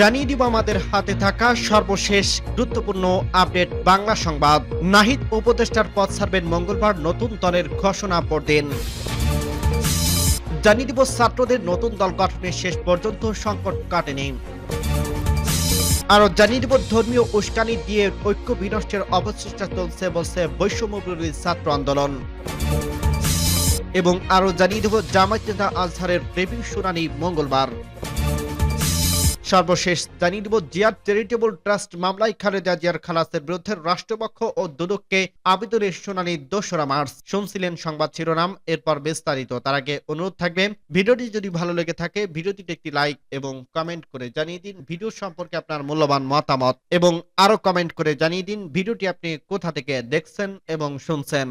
জানিয়ে দিব আমাদের হাতে থাকা সর্বশেষ গুরুত্বপূর্ণ আপডেট বাংলা সংবাদ। নাহিদ উপদেষ্টার পদ ছাড়বেন মঙ্গলবার নতুন দলের ঘোষণা পড়বেন জানিয়ে দিব ছাত্রদের নতুন দল গঠনের শেষ পর্যন্ত সংকট কাটেনি। আরও জানিয়ে দিব ধর্মীয় উস্কানি দিয়ে ঐক্য বিনষ্টের অপচেষ্টা চলছে বলছে বৈষম্য বিরোধী ছাত্র আন্দোলন। এবং আরও জানিয়ে দেব জামায়াত নেতা আজহারের রিভিউ শুনানি মঙ্গলবার। সর্বশেষ জানিয়ে দেব, জিয়ার চ্যারিটেবল ট্রাস্ট মামলায় খালেদা জিয়ার খালাসের বিরুদ্ধে রাষ্ট্রপক্ষ ও দুদককে আবেদনের শুনানি দোসরা মার্চ। শুনছিলেন সংবাদ শিরোনাম, এরপর বিস্তারিত। তার আগে অনুরোধ থাকবে, ভিডিওটি যদি ভালো লেগে থাকে, ভিডিওটিতে একটি লাইক এবং কমেন্ট করে জানিয়ে দিন, ভিডিও সম্পর্কে আপনার মূল্যবান মতামত এবং আরও কমেন্ট করে জানিয়ে দিন, ভিডিওটি আপনি কোথা থেকে দেখছেন এবং শুনছেন।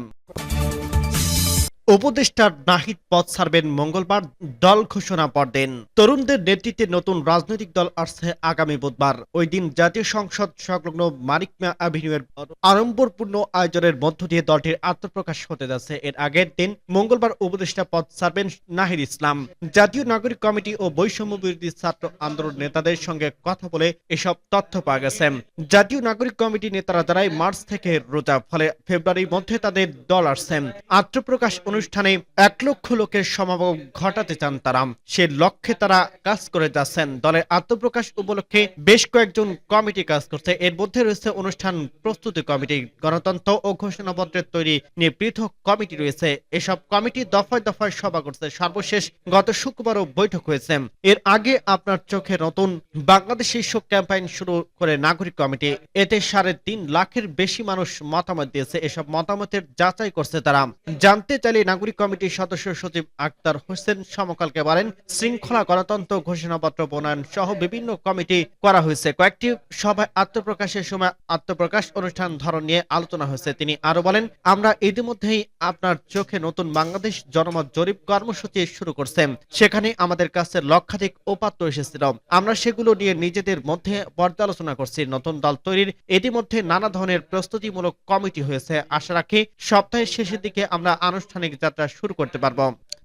উপদেষ্টার নাহিদ পদ ছাড়বেন মঙ্গলবার, দল ঘোষণা পড়বেন তরুণদের নেতৃত্বে নতুন রাজনৈতিক দল আসছে আগামী বুধবার। ওই দিন জাতীয় সংসদ সংলগ্ন মানিক মিয়া অ্যাভিনিউয়ের আড়ম্বরপূর্ণ আয়োজনের মধ্য দিয়ে দলটির আত্মপ্রকাশ হতে যাচ্ছে। এর আগের দিন মঙ্গলবার উপদেষ্টা পদ ছাড়বেন নাহিদ ইসলাম। জাতীয় নাগরিক কমিটি ও বৈষম্য বিরোধী ছাত্র আন্দোলন নেতাদের সঙ্গে কথা বলে এসব তথ্য পাওয়া গেছে। জাতীয় নাগরিক কমিটি নেতারা জানায়, মার্চ থেকে রোজা, ফলে ফেব্রুয়ারির মধ্যে তাদের দল আসছে। আত্মপ্রকাশ অনুষ্ঠানে এক লক্ষ লোকের সমাগম ঘটাতে চান তারা। সে লক্ষ্যে তারা কাজ করে যাচ্ছেন। দলের আত্মপ্রকাশ উপলক্ষে বেশ কয়েকজন কমিটি কাজ করছে। এর মধ্যে রয়েছে অনুষ্ঠান প্রস্তুতি কমিটি, গণতন্ত্র ও ঘোষণাপত্রের তৈরি নিয়ে পৃথক কমিটি রয়েছে। এসব কমিটি দফায় দফায় সভা করছে। সর্বশেষ গত শুক্রবারও বৈঠক হয়েছে। এর আগে আপনার চোখে নতুন বাংলাদেশ শীর্ষক ক্যাম্পেইন শুরু করে নাগরিক কমিটি। এতে সাড়ে তিন লাখের বেশি মানুষ মতামত দিয়েছে। এসব মতামতের যাচাই করছে তারা। জানতে চাইলে নাগরিক কমিটির সদস্য সচিব আক্তার হোসেন সমকালকে বলেন, শৃঙ্খলা গণতন্ত্র ঘোষণাপত্র প্রণয়ন সহ বিভিন্ন কমিটি করা হয়েছে। কয়েকটি সভায় আত্মপ্রকাশের সময় আত্মপ্রকাশ অনুষ্ঠান ধরন নিয়ে আলোচনা হয়েছে। তিনি আরও বলেন, আমরা ইতিমধ্যেই আপনার চোখে নতুন বাংলাদেশ জনমত জরিপ কর্মসূচি শুরু করছেন সেখানে আমাদের কাছে লক্ষাধিক উপাত্ত এসেছিল। আমরা সেগুলো নিয়ে নিজেদের মধ্যে পর্যালোচনা করছি। নতুন দল তৈরির ইতিমধ্যে নানা ধরনের প্রস্তুতিমূলক কমিটি হয়েছে। আশা রাখি সপ্তাহের শেষের দিকে আমরা আনুষ্ঠানিক যাত্রা শুরু করতে পারব।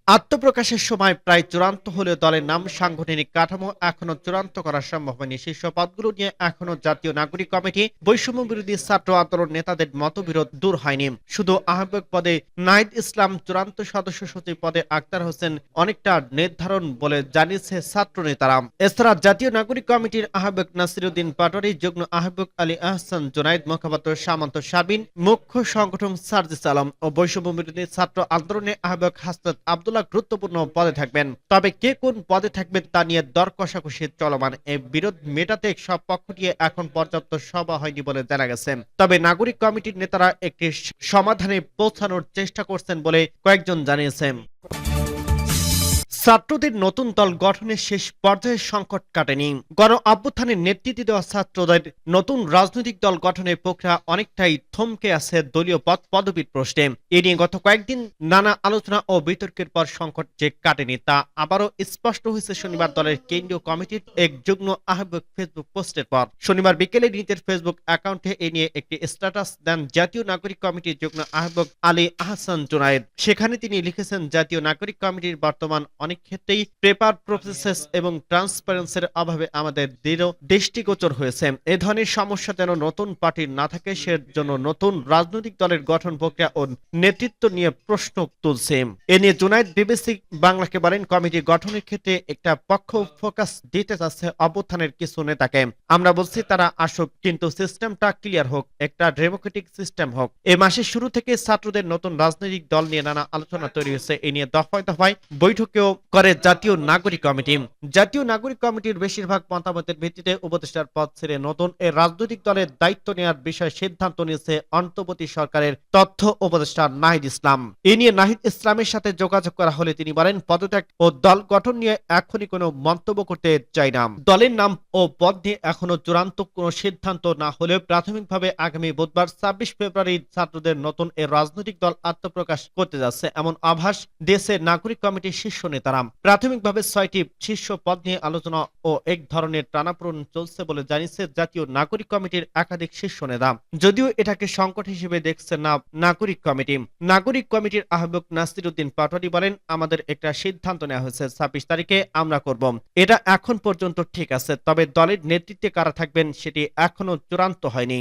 আত্মপ্রকাশের সময় প্রায় চূড়ান্ত হলেও দলের নাম, সাংগঠনিক কাঠামো এখনও চূড়ান্ত করা সম্ভব হয়নি। শীর্ষ পদগুলো নিয়ে এখনও জাতীয় নাগরিক কমিটি বৈষম্য বিরোধী ছাত্র আন্দোলন নেতাদের মতবিরোধ দূর হয়নি। শুধু আহ্বায়ক পদে নাইদ ইসলাম, চূড়ান্ত সদস্য সচিব পদে আক্তার হোসেন অনেকটা নির্ধারণ বলে জানিয়েছে ছাত্র নেতারা এছাড়া জাতীয় নাগরিক কমিটির আহ্বায়ক নাসিরুদ্দিন পাটোয়ারি, যুগ্ম আহ্বায়ক আলী আহসান, জোনাইদ মুখপাত্র সামন্ত সাবিন, মুখ্য সংগঠন সার্জিস আলম ও বৈষম্য বিরোধী ছাত্র আন্দোলনের আহ্বায়ক হাসনাত আব্দুল্লাহ গুরুত্বপূর্ণ পদে থাকবেন। তবে কে কোন পদে থাকবেন তা নিয়ে দর কষাকষি চলমান। এই বিরোধ মেটাতে সব পক্ষ নিয়ে এখন পর্যাপ্ত সভা হয়নি বলে জানা গেছে। তবে নাগরিক কমিটির নেতারা একটি সমাধানে পৌঁছানোর চেষ্টা করছেন বলে কয়েকজন জানিয়েছেন। ছাত্রদের নতুন দল গঠনের শেষ পর্যায়ে সংকট কাটেনি। গণ অভ্যুত্থানের নেতৃত্ব দেওয়া ছাত্রদের নতুন রাজনৈতিক দল গঠনের প্রক্রিয়া অনেকটাই থমকে আছে দলীয় পদ পদবীর প্রশ্নে। এ নিয়ে গত কয়েকদিন নানা আলোচনা ও বিতর্কের পর সংকট যে কাটেনি তা আবারও স্পষ্ট হয়েছে শনিবার দলের কেন্দ্রীয় কমিটির এক যুগ্ম আহ্বায়ক ফেসবুক পোস্টের পর। শনিবার বিকেলে নিজের ফেসবুক অ্যাকাউন্টে এ নিয়ে একটি স্ট্যাটাস দেন জাতীয় নাগরিক কমিটির যুগ্ম আহ্বায়ক আলী আহসান জুনায়েদ। সেখানে তিনি লিখেছেন, জাতীয় নাগরিক কমিটির বর্তমান অনেক ক্ষেত্রেই পেপার প্রসেসেস এবং ট্রান্সপারেন্সির অভাবে আমাদের দৃঢ় দৃষ্টিগোচর হয়েছে। এ ধরনের সমস্যা যেন নতুন পার্টির না থাকে সে জন্য নতুন রাজনৈতিক দলের গঠন প্রক্রিয়া ও নেতৃত্ব নিয়ে প্রশ্ন তুলছে। এ নিয়ে জুনাইদ বিবিসি বাংলাকে বলেন, কমিটি গঠনের ক্ষেত্রে একটা পক্ষ ফোকাস দিতে চাচ্ছে অভ্যুত্থানের কিছু নেতাকে। আমরা বলছি, তারা আসুক, কিন্তু সিস্টেমটা ক্লিয়ার হোক, একটা ডেমোক্রেটিক সিস্টেম হোক। এ মাসের শুরু থেকে ছাত্রদের নতুন রাজনৈতিক দল নিয়ে নানা আলোচনা তৈরি হয়েছে। এ নিয়ে দফায় দফায় বৈঠকেও করে জাতীয় নাগরিক কমিটি। জাতীয় নাগরিক কমিটির বেশিরভাগ মতামতের ভিত্তিতে উপদেষ্টার পদ ছেড়ে নতুন এ রাজনৈতিক দলের দায়িত্ব নেওয়ার বিষয়ে সিদ্ধান্ত নিয়েছে অন্তর্বর্তী সরকারের তথ্য উপদেষ্টা নাহিদ ইসলাম। এ নিয়ে নাহিদ ইসলামের সাথে যোগাযোগ করা হলে তিনি বলেন, পদত্যাগ ও দল গঠন নিয়ে এখনই কোনো মন্তব্য করতে চাই না। দলের নাম ও পদ নিয়ে এখনও চূড়ান্ত কোনো সিদ্ধান্ত না হলেও প্রাথমিকভাবে আগামী বুধবার ছাব্বিশ ফেব্রুয়ারি ছাত্রদের নতুন এ রাজনৈতিক দল আত্মপ্রকাশ করতে যাচ্ছে। এমন আভাস দেশের নাগরিক কমিটির শীর্ষ নেতারা প্রাথমিকভাবে ছয়টি শীর্ষ পদ নিয়ে আলোচনা ও এক ধরনের টানাপোড়েন চলছে বলে জানিয়েছে জাতীয় নাগরিক কমিটির একাধিক শীর্ষ নেতা। যদিও এটাকে সংকট হিসেবে দেখছে না নাগরিক কমিটি। নাগরিক কমিটির আহ্বায়ক নাসির উদ্দিন পাটোয়ারি বলেন, আমাদের একটা সিদ্ধান্ত নেওয়া হয়েছে, ছাব্বিশ তারিখে আমরা করব। এটা এখন পর্যন্ত ঠিক আছে, তবে দলের নেতৃত্বে কারা থাকবেন সেটি এখনও চূড়ান্ত হয়নি।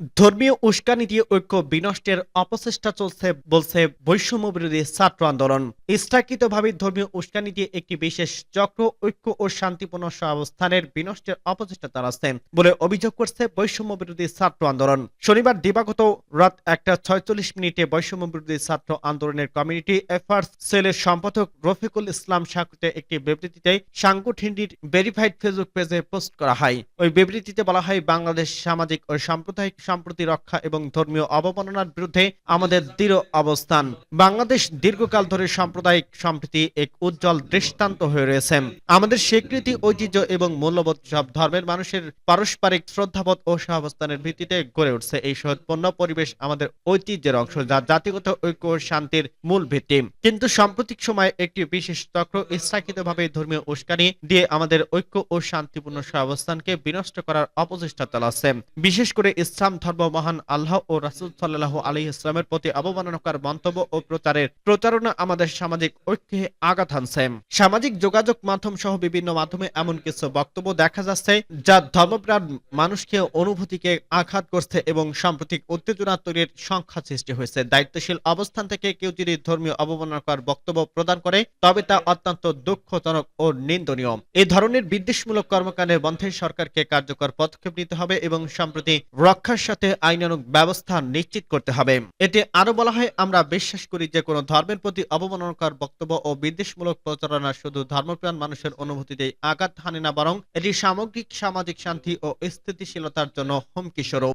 ধর্মীয় উস্কানি দিয়ে ঐক্য বিনষ্টের অপচেষ্টা চলছে বলছে বৈষম্য বিরোধী ছাত্র আন্দোলন। ইচ্ছাকৃতভাবে ধর্মীয় উস্কানি দিয়ে একটি বিশেষ চক্র, ঐক্য ও শান্তিপূর্ণ সহাবস্থানের বিনষ্টের অপচেষ্টা চালাচ্ছে বলে অভিযোগ করছে বৈষম্য বিরোধী ছাত্র আন্দোলন। শনিবার দিবাগত রাত একটা ছয়চল্লিশ মিনিটে বৈষম্য বিরোধী ছাত্র আন্দোলনের কমিউনিটি এফার্টস সেলের সম্পাদক রফিকুল ইসলাম সাকুতে একটি বিবৃতিতে সাংগঠনিক ভেরিফাইড ফেসবুক পেজে পোস্ট করা হয়। ওই বিবৃতিতে বলা হয়, বাংলাদেশ সামাজিক ও সাম্প্রদায়িক সম্প্রতি রক্ষা এবং ধর্মীয় অবমাননার বিরুদ্ধে আমাদের দৃঢ় অবস্থান। বাংলাদেশ দীর্ঘকাল ধরে সাম্প্রদায়িক সম্প্রীতি এক উজ্জ্বল দৃষ্টান্ত হয়ে রয়েছে। আমাদের স্বীকৃতি, ঐতিহ্য এবং মূল্যবোধ সব ধর্মের মানুষের পারস্পরিক শ্রদ্ধাবোধ ও সহাবস্থানের ভিত্তিতে গড়ে উঠছে এই সৎপন্ন পরিবেশ আমাদের ঐতিহ্যের অংশ, যা জাতিগত ঐক্য শান্তির মূল ভিত্তি। কিন্তু সাম্প্রতিক সময়ে একটি বিশেষ চক্র ইচ্ছাকৃতভাবে ধর্মীয় উস্কানি দিয়ে আমাদের ঐক্য ও শান্তিপূর্ণ সহাবস্থানকে বিনষ্ট করার অপচেষ্টা চালাচ্ছে। বিশেষ করে ইসলাম ধর্ম মহান আল্লাহ ও রাসুল সাল্লাহ আলী ইসলামের প্রতি অবমাননাকার মন্তব্য ও প্রচারের প্রচারণা আমাদের সামাজিক ঐক্যে আঘাত হানছে। সামাজিক যোগাযোগ মাধ্যম সহ বিভিন্ন মাধ্যমে এমন কিছু বক্তব্য দেখা যাচ্ছে যা ধর্মপ্রাণ মানুষকে অনুভূতিকে আঘাত করছে এবং সাম্প্রতিক উত্তেজনা তৈরির সংখ্যা সৃষ্টি হয়েছে। দায়িত্বশীল অবস্থান থেকে কেউ যদি ধর্মীয় অবমাননাকর বক্তব্য প্রদান করে, তবে তা অত্যন্ত দুঃখজনক ও নিন্দনীয়। এই ধরনের বিদ্বেষমূলক কর্মকাণ্ডের বন্ধে সরকারকে কার্যকর পদক্ষেপ নিতে হবে এবং সম্প্রতি রক্ষার সাথে আইনানুগ ব্যবস্থা নিশ্চিত করতে হবে। এতে আরও বলা হয়, আমরা বিশ্বাস করি যে কোনো ধর্মের প্রতি অবমাননাকর বক্তব্য ও বিদ্বেষমূলক প্রচারণা শুধু ধর্মপ্রাণ মানুষের অনুভূতিতে আঘাত হানে না, বরং এটি সামগ্রিক সামাজিক শান্তি ও স্থিতিশীলতার জন্য হুমকি স্বরূপ।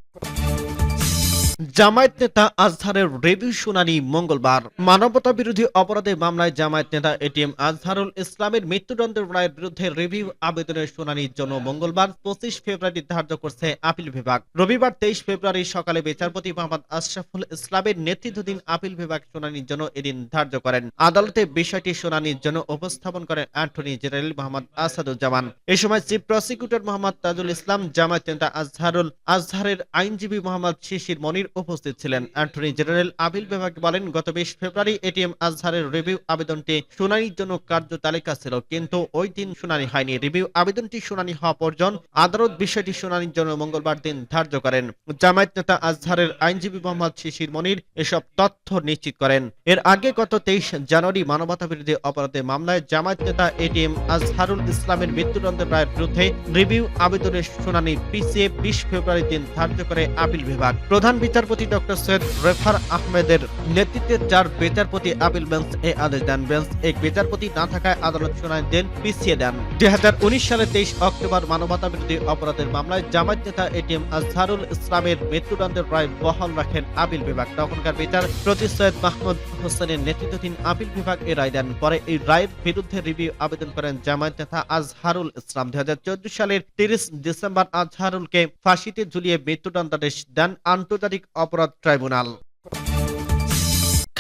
জামায়াত নেতা আজহারের রিভিউ শুনানি মঙ্গলবার। মানবতা বিরোধী অপরাধের মামলায় জামায়াত নেতা এটিএম আজহারুল ইসলামের মৃত্যুদণ্ডের রায়ের বিরুদ্ধে রিভিউ আবেদনের শুনানির জন্য মঙ্গলবার পঁচিশ ফেব্রুয়ারি ধার্য করছে আপিল বিভাগ। রবিবার তেইশ ফেব্রুয়ারি সকালে বিচারপতি মোহাম্মদ আশরাফুল ইসলামের নেতৃত্বাধীন আপিল বিভাগ শুনানির জন্য এদিন ধার্য করেন। আদালতে বিষয়টি শুনানির জন্য উপস্থাপন করেন অ্যান্টনি জেনারেল মোহাম্মদ আসাদুজ্জামান। এ সময় চিফ প্রসিকিউটর মোহাম্মদ তাজুল ইসলাম, জামায়াত নেতা আজহারুল আজহারের আইনজীবী মোহাম্মদ শিশির মনির উপস্থিত ছিলেন। অ্যান্টনি জেনারেল আপিল বিভাগ বলেন, গত বিশ ফেব্রুয়ারি এটিএম আজহারের রিভিউ আবেদনটি শুনানির জন্য কার্য তালিকা ছিল, কিন্তু ওই দিন শুনানি হয়নি। রিভিউ আবেদনটি শুনানি হওয়া পর্যন্ত আদালত বিষয়টি শুনানির জন্য মঙ্গলবার দিন ধার্য করেন। জামায়াত নেতা আজহারের আইনজীবী মোহাম্মদ শিশির মনির এসব তথ্য নিশ্চিত করেন। এর আগে গত তেইশ জানুয়ারি মানবতা বিরোধী অপরাধের মামলায় জামায়াত নেতা এটিএম আজহারুল ইসলামের মৃত্যুদণ্ডের রায়ের বিরুদ্ধে রিভিউ আবেদনের শুনানি পিছিয়ে বিশ ফেব্রুয়ারি দিন ধার্য করে আপিল বিভাগ। প্রধান বিচারপতি ডক্টর সৈয়দ রেফার আহমেদের নেতৃত্বে চার বিচারপতি আপিল বেঞ্চ এ আদেশ দেন। বেঞ্চ এক বিচারপতি না থাকায় আদালত শুনানি দেন পিছিয়ে দেন। দুই সালে তেইশ অক্টোবর মানবতা বিরোধী অপরাধের মামলায় জামায়াত নেতা এটিএম আজহারুল ইসলামের মৃত্যুদণ্ডের রায় বহাল রাখেন আপিল বিভাগ। তখনকার বিচার প্রতি সৈয়দ মাহমুদ হোসেনের নেতৃত্বাধীন আপিল বিভাগ এ রায় দেন। পরে এই রায়ের বিরুদ্ধে রিভিউ আবেদন করেন জামায়াত নেতা আজহারুল ইসলাম। দুই হাজার চোদ্দ সালের তিরিশ ডিসেম্বর আজহারুলকে ফাঁসিতে ঝুলিয়ে মৃত্যুদণ্ডাদেশ দেন। আন্তর্জাতিক অপরাধ ট্রাইব্যুনাল।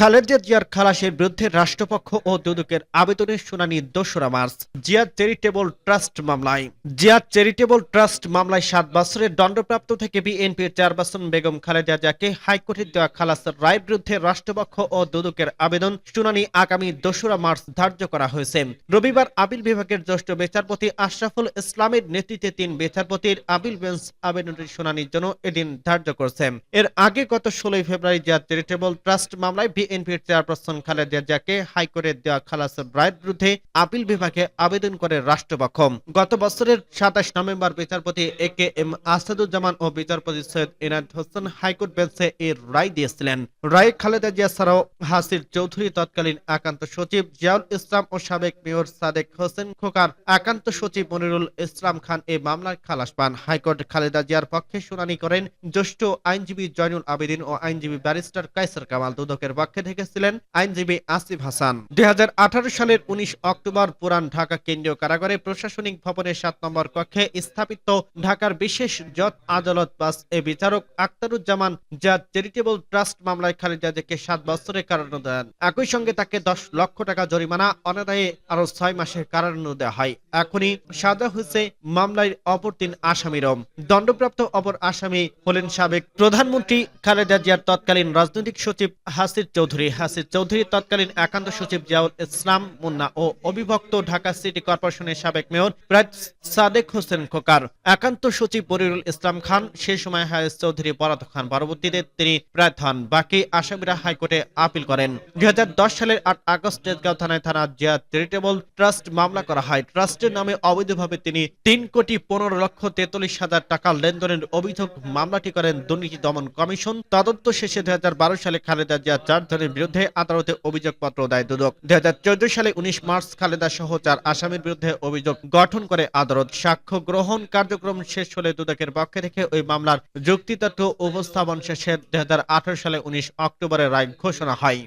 খালেদা জিয়ার খালাসের বিরুদ্ধে রাষ্ট্রপক্ষ ও দুদকের আবেদনের শুনানি দোসরা মার্চ। জিয়া চ্যারিটেবল ট্রাস্ট মামলায়। জিয়া চ্যারিটেবল ট্রাস্ট মামলায় সাত বছরের দণ্ডপ্রাপ্ত থেকে বিএনপির চেয়ারপারসন বেগম খালেদা জিয়াকে হাইকোর্টের দেওয়া খালাসের রায়ের বিরুদ্ধে রাষ্ট্রপক্ষ ও দুদকের আবেদন শুনানি আগামী দোসরা মার্চ ধার্য করা হয়েছে। রবিবার আপিল বিভাগের জ্যেষ্ঠ বিচারপতি আশরাফুল ইসলামের নেতৃত্বে তিন বিচারপতির আপিল বেঞ্চ আবেদনটি শুনানির জন্য এদিন ধার্য করছে। এর আগে গত ষোলোই ফেব্রুয়ারি জিয়া চ্যারিটেবল ট্রাস্ট মামলায় বিএনপির চেয়ারপারসন খালেদা জিয়াকে হাইকোর্টের দেওয়া খালাসের রায়ের বিরুদ্ধে আপিল বিভাগে আবেদন করে রাষ্ট্রপক্ষ। গত বছরের সাতাশ নভেম্বর বিচারপতি এ কে এম আসাদুজ্জামান ও বিচারপতি সৈয়দ এনাদ হোসেন হাইকোর্ট বেঞ্চে এর রায় দিয়েছিলেন। রায় খালেদা জিয়া ছাড়াও হাসির চৌধুরী, তৎকালীন একান্ত সচিব জিয়াউল ইসলাম ও সাবেক মেয়র সাদেক হোসেন খোকার একান্ত সচিব মনিরুল ইসলাম খান এই মামলার খালাস পান। হাইকোর্ট খালেদা জিয়ার পক্ষে শুনানি করেন জ্যেষ্ঠ আইনজীবী জয়নুল আবেদিন ও আইনজীবী ব্যারিস্টার কাইসার কামাল। দুদকের পক্ষে পক্ষে থেকেছিলেন আইনজীবী আসিফ হাসান। দুই হাজার আঠারো সালের উনিশ অক্টোবর পুরান ঢাকা কেন্দ্রীয় কারাগারে প্রশাসনিক ভবনের সাত নম্বর কক্ষে স্থাপিত ঢাকার বিশেষ জজ আদালত পাস এ বিচারক আক্তারুজ্জামান যা চ্যারিটেবল ট্রাস্ট মামলায় খালেদা জিয়াকে সাত বছরের কারাদণ্ড দেন। একই সঙ্গে তাকে দশ লক্ষ টাকা জরিমানা, অনাদায়ে আরও ছয় মাসের কারাদণ্ড দেওয়া হয়। এখনই সাজা হয়েছে মামলায় অপর তিন আসামিরও। দণ্ডপ্রাপ্ত অপর আসামি হলেন সাবেক প্রধানমন্ত্রী খালেদা জিয়ার তৎকালীন রাজনৈতিক সচিব হাসির চৌধুরী হাসির চৌধুরী, তৎকালীন একান্ত সচিব জিয়াউল ইসলাম মুন্না ও অবিভক্ত ঢাকা সিটি কর্পোরেশনের সাবেক মেয়র প্রায় সাদেক হোসেন খোকার। একান্ত সচিব বরিরুল ইসলাম খান, সে সময় হায়েস চৌধুরী বরাদ খান পরবর্তীতে তিনি প্রায় হন বাকি আসামিরা হাইকোর্টে আপিল করেন। দুই সালের আট আগস্ট তেজগাঁও থানায় থানা জিয়া চ্যারিটেবল ট্রাস্ট মামলা করা হয়। ট্রাস্টের নামে অবৈধভাবে তিনি তিন কোটি পনেরো লক্ষ তেতাল্লিশ হাজার টাকা লেনদেনের অভিযোগ মামলাটি করেন দুর্নীতি দমন কমিশন। তদন্ত শেষে দুই হাজার বারো সালে খালেদা জিয়া চারজনের বিরুদ্ধে আদালতে অভিযোগপত্র দেয় দুদক। দু হাজার চোদ্দ সালে উনিশ মার্চ খালেদা সহ চার আসামির বিরুদ্ধে অভিযোগ গঠন করে আদালত। সাক্ষ্য গ্রহণ কার্যক্রম শেষ হলে দুদকের পক্ষে থেকে ওই মামলার যুক্তিতত্ত্ব উপস্থাপন শেষে দু হাজার আঠারো সালে উনিশ অক্টোবরে রায় ঘোষণা হয়।